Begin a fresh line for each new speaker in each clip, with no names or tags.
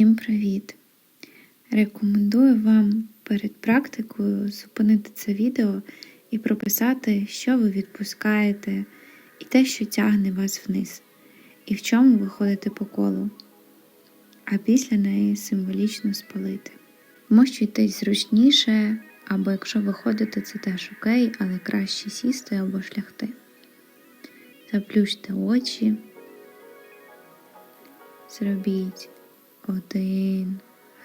Всім привіт! Рекомендую вам перед практикою зупинити це відео і прописати, що ви відпускаєте, і те, що тягне вас вниз, і в чому ви ходите по колу, а після неї символічно спалити. Вмощуйтесь зручніше, або якщо ви ходите, це теж окей, але краще сісти або шляхти. Заплющте очі, зробіть один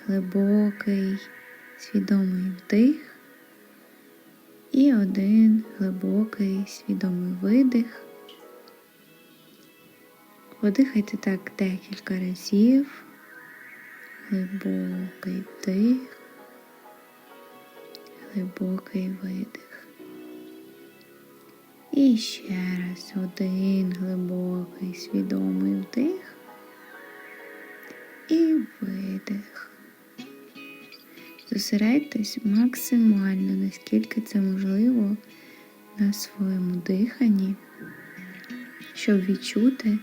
глибокий свідомий вдих і один глибокий свідомий видих. Видихайте так декілька разів. Глибокий вдих, глибокий видих. І ще раз один глибокий свідомий вдих і видих. Зосередьтесь максимально, наскільки це можливо, на своєму диханні, щоб відчути,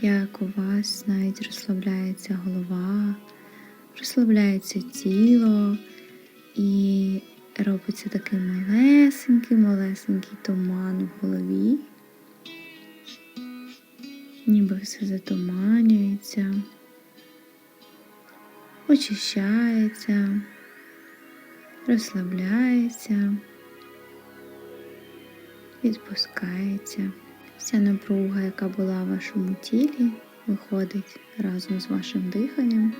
як у вас навіть розслабляється голова, розслабляється тіло і робиться такий малесенький-малесенький туман в голові, ніби все затуманюється очищається, розслабляється, відпускається. Вся напруга, яка була в вашому тілі, виходить разом з вашим диханням.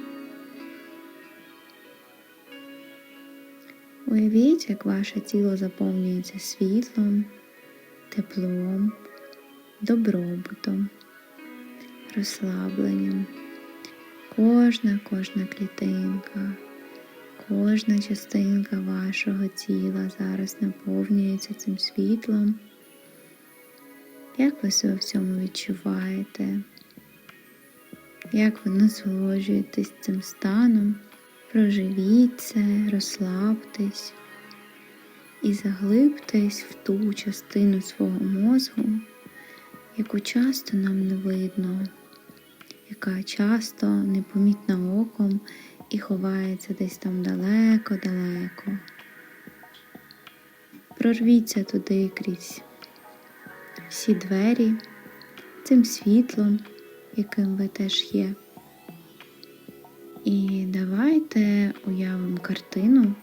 Уявіть, як ваше тіло заповнюється світлом, теплом, добробутом, розслабленням. Кожна, кожна клітинка, кожна частинка вашого тіла зараз наповнюється цим світлом. Як ви себе в цьому відчуваєте? Як ви насолоджуєтесь цим станом? Проживіть це, розслабтесь і заглибтесь в ту частину свого мозку, яку часто нам не видно яка часто непомітна оком і ховається десь там далеко-далеко. Прорвіться туди крізь всі двері, цим світлом, яким ви теж є. І давайте уявимо картину,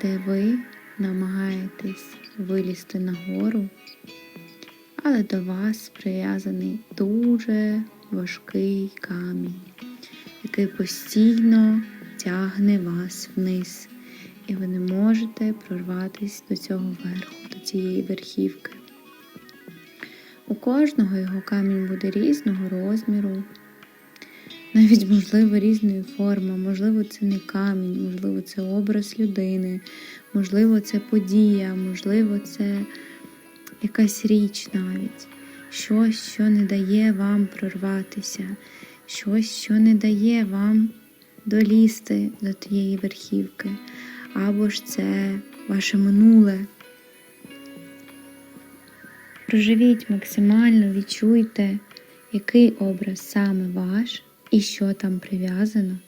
де ви намагаєтесь вилізти нагору, але до вас прив'язаний дуже важкий камінь, який постійно тягне вас вниз, і ви не можете прорватися до цього верху, до цієї верхівки. У кожного його камінь буде різного розміру, навіть, можливо, різної форми, можливо, це не камінь, можливо, це образ людини, можливо, це подія, можливо, це якась річ навіть щось, що не дає вам прорватися, щось, що не дає вам долізти до тієї верхівки, або ж це ваше минуле. Проживіть максимально, відчуйте, який образ саме ваш і що там прив'язано.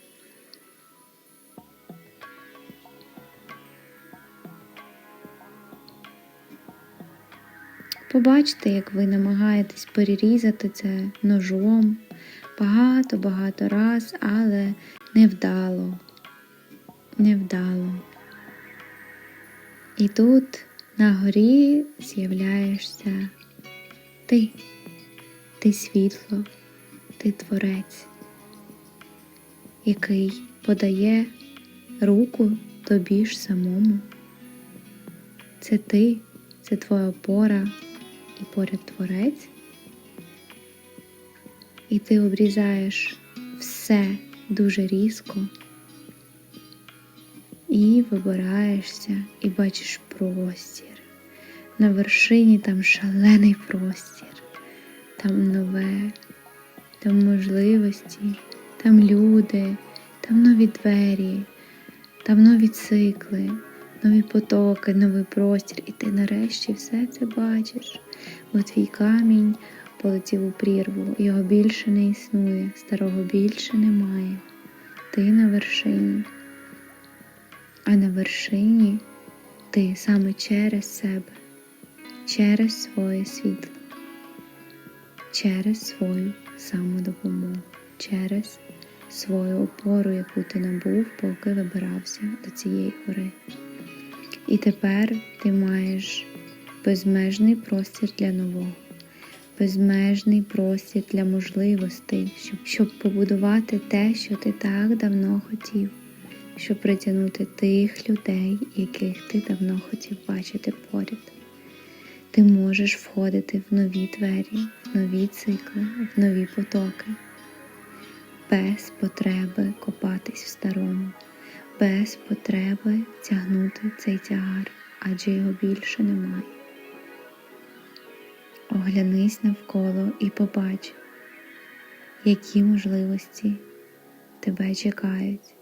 Побачте, як ви намагаєтесь перерізати це ножом багато-багато раз, але невдало, невдало. І тут на горі з'являєшся ти, ти світло, ти творець, який подає руку тобі ж самому. Це ти, це твоя опора і поряд творець, і ти обрізаєш все дуже різко. І вибираєшся і бачиш простір. На вершині там шалений простір, там нове, там можливості, там люди, там нові двері, там нові цикли, нові потоки, новий простір, і ти нарешті все це бачиш бо твій камінь полетів у прірву, його більше не існує, старого більше немає. Ти на вершині. А на вершині ти саме через себе, через своє світло, через свою самодопомогу, через свою опору, яку ти набув, поки вибирався до цієї гори. І тепер ти маєш безмежний простір для нового, безмежний простір для можливостей, щоб, щоб побудувати те, що ти так давно хотів, щоб притягнути тих людей, яких ти давно хотів бачити поряд. Ти можеш входити в нові двері, в нові цикли, в нові потоки, без потреби копатись в старому, без потреби тягнути цей тягар, адже його більше немає. Оглянись навколо і побач, які можливості тебе чекають,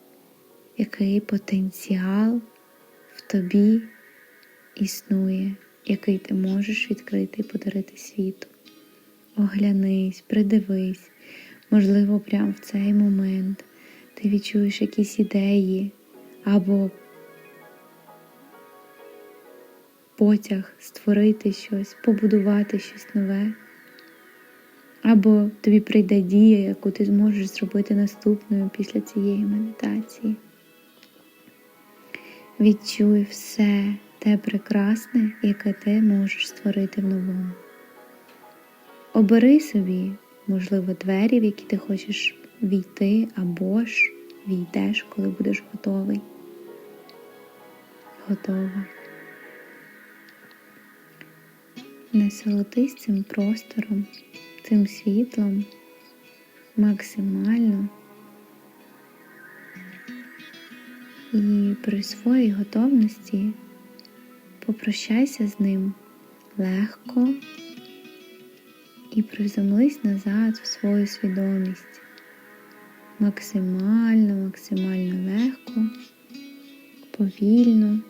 який потенціал в тобі існує, який ти можеш відкрити і подарити світу. Оглянись, придивись, можливо, прямо в цей момент ти відчуєш якісь ідеї або потяг створити щось, побудувати щось нове. Або тобі прийде дія, яку ти зможеш зробити наступною після цієї медитації. Відчуй все те прекрасне, яке ти можеш створити в новому. Обери собі, можливо, двері, в які ти хочеш війти, або ж війдеш, коли будеш готовий. Готова. Насолодись цим простором, цим світлом максимально і при своїй готовності попрощайся з ним легко і приземлись назад в свою свідомість максимально, максимально легко, повільно.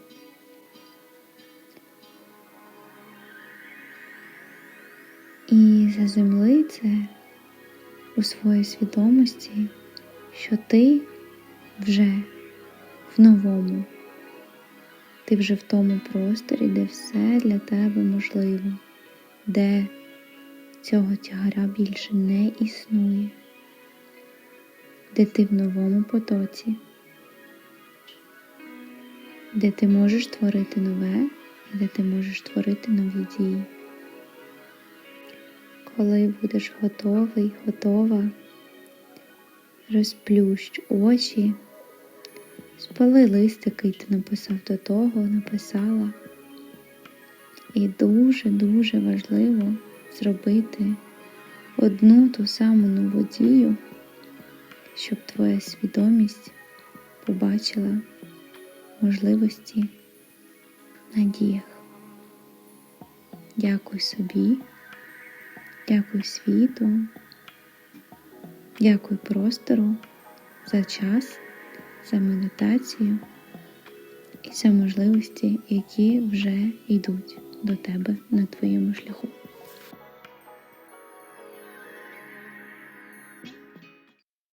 І заземли це у своїй свідомості, що ти вже в новому, ти вже в тому просторі, де все для тебе можливо, де цього тягаря більше не існує, де ти в новому потоці, де ти можеш творити нове, і де ти можеш творити нові дії. Коли будеш готовий, готова, розплющ очі, спали лист, який ти написав до того, написала. І дуже-дуже важливо зробити одну ту саму нову дію, щоб твоя свідомість побачила можливості на діях. Дякуй собі. Дякую світу, дякую простору за час, за медитацію і за можливості, які вже йдуть до тебе на твоєму шляху.